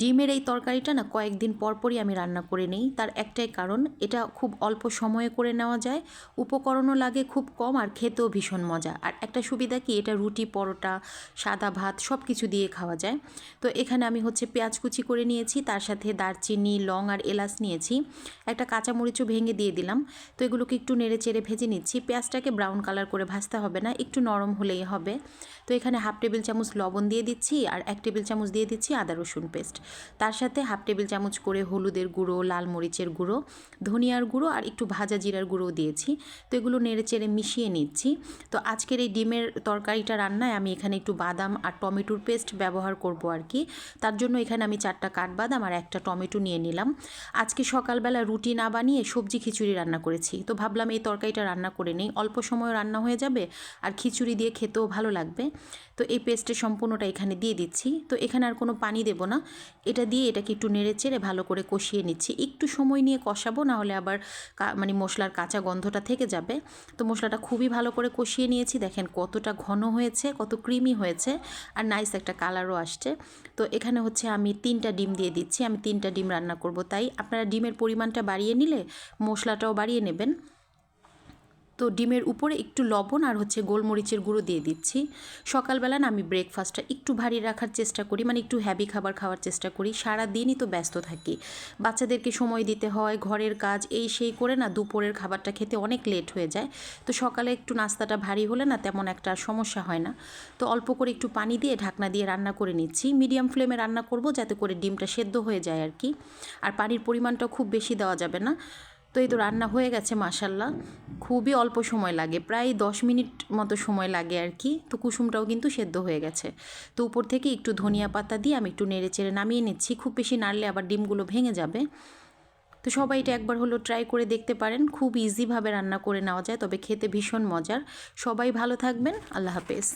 ডিমের এই তরকারিটা না কয়েকদিন পর পরই আমি রান্না করে নিই। তার একটাই কারণ, এটা খুব অল্প সময়ে করে নেওয়া যায়। উপকরণও লাগে খুব কম আর খেতেও ভীষণ মজা। আর একটা সুবিধা কি, এটা রুটি, পরোটা, সাদা ভাত সব কিছু দিয়ে খাওয়া যায়। তো এখানে আমি হচ্ছে পেঁয়াজ কুচি করে নিয়েছি, তার সাথে দারচিনি, লং আর এলাচ নিয়েছি। একটা কাঁচামরিচও ভেঙে দিয়ে দিলাম। তো এগুলোকে একটু নেড়ে চেড়ে ভেজে নিচ্ছি। পেঁয়াজটাকে ব্রাউন কালার করে ভাজতে হবে না, একটু নরম হলেই হবে। তো এখানে হাফ টেবিল চামচ লবণ দিয়ে দিচ্ছি আর এক টেবিল চামচ দিয়ে দিচ্ছি আদা রসুন পেস্ট। তার সাথে হাফ টেবিল চামচ করে হলুদের গুঁড়ো, লাল মরিচের গুঁড়ো, ধনিয়ার গুঁড়ো আর একটু ভাজা জিরার গুঁড়ো দিয়েছি। তো এগুলো নেড়ে চেড়ে মিশিয়ে নিচ্ছি। তো আজকের এই ডিমের তরকারিটা রান্নায় আমি এখানে একটু বাদাম আর টমেটোর পেস্ট ব্যবহার করব আর কি। তার জন্য এখানে আমি চারটা কাঠবাদাম আর একটা টমেটো নিয়ে নিলাম। আজকে সকালবেলা রুটি না বানিয়ে সবজি খিচুড়ি রান্না করেছি। তো ভাবলাম এই তরকারিটা রান্না করে নেই। অল্প সময় রান্না হয়ে যাবে আর খিচুড়ি দিয়ে খেতেও ভালো লাগবে। তো এই পেস্টের সম্পূর্ণটা এখানে দিয়ে দিচ্ছি। তো এখানে আর কোনো পানি দেব না। এটা দিয়ে এটাকে একটু নেড়ে চেড়ে ভালো করে কষিয়ে নিচ্ছি। একটু সময় নিয়ে কষাবো না হলে আবার মানে মশলার কাঁচা গন্ধটা থেকে যাবে। তো মশলাটা খুবই ভালো করে কষিয়ে নিয়েছি। দেখেন কতটা ঘন হয়েছে, কত ক্রিমি হয়েছে, আর নাইস একটা কালারও আসছে। তো এখানে হচ্ছে আমি তিনটা ডিম দিয়ে দিচ্ছি। আমি তিনটা ডিম রান্না করব। তাই আপনারা ডিমের পরিমাণটা বাড়িয়ে নিলে মশলাটাও বাড়িয়ে নেবেন। তো ডিমের উপরে একটু লবণ আর হচ্ছে গোলমরিচের গুঁড়ো দিয়ে দিচ্ছি। সকালবেলা না আমি ব্রেকফাস্টটা একটু ভারী রাখার চেষ্টা করি মানে একটু হ্যাভি খাবার খাওয়ার চেষ্টা করি। সারা দিনই তো ব্যস্ত থাকি। বাচ্চাদেরকে সময় দিতে হয়, ঘরের কাজ, এই সেই করে না দুপুরের খাবারটা খেতে অনেক লেট হয়ে যায়। তো সকালে একটু নাস্তাটা ভারী হলে না তেমন একটা সমস্যা হয় না। তো অল্প করে একটু পানি দিয়ে ঢাকনা দিয়ে রান্না করে নিচ্ছি। মিডিয়াম ফ্লেমে রান্না করব যাতে করে ডিমটা সেদ্ধ হয়ে যায় আর কি। আর পানির পরিমাণটা খুব বেশি দেওয়া যাবে না। তো এই তো রান্না হয়ে গেছে মাসাল্লাহ খুবই অল্প সময় লাগে, প্রায় দশ মিনিট মতো সময় লাগে আর কি। তো কুসুমটাও কিন্তু সেদ্ধ হয়ে গেছে। তো উপর থেকে একটু ধনিয়া পাতা দিয়ে আমি একটু নেড়ে চেড়ে নামিয়ে নিচ্ছি। খুব বেশি নাড়লে আবার ডিমগুলো ভেঙে যাবে। তো সবাই এটা একবার হলো ট্রাই করে দেখতে পারেন। খুব ইজিভাবে রান্না করে নেওয়া যায়, তবে খেতে ভীষণ মজার। সবাই ভালো থাকবেন। আল্লাহ হাফেজ।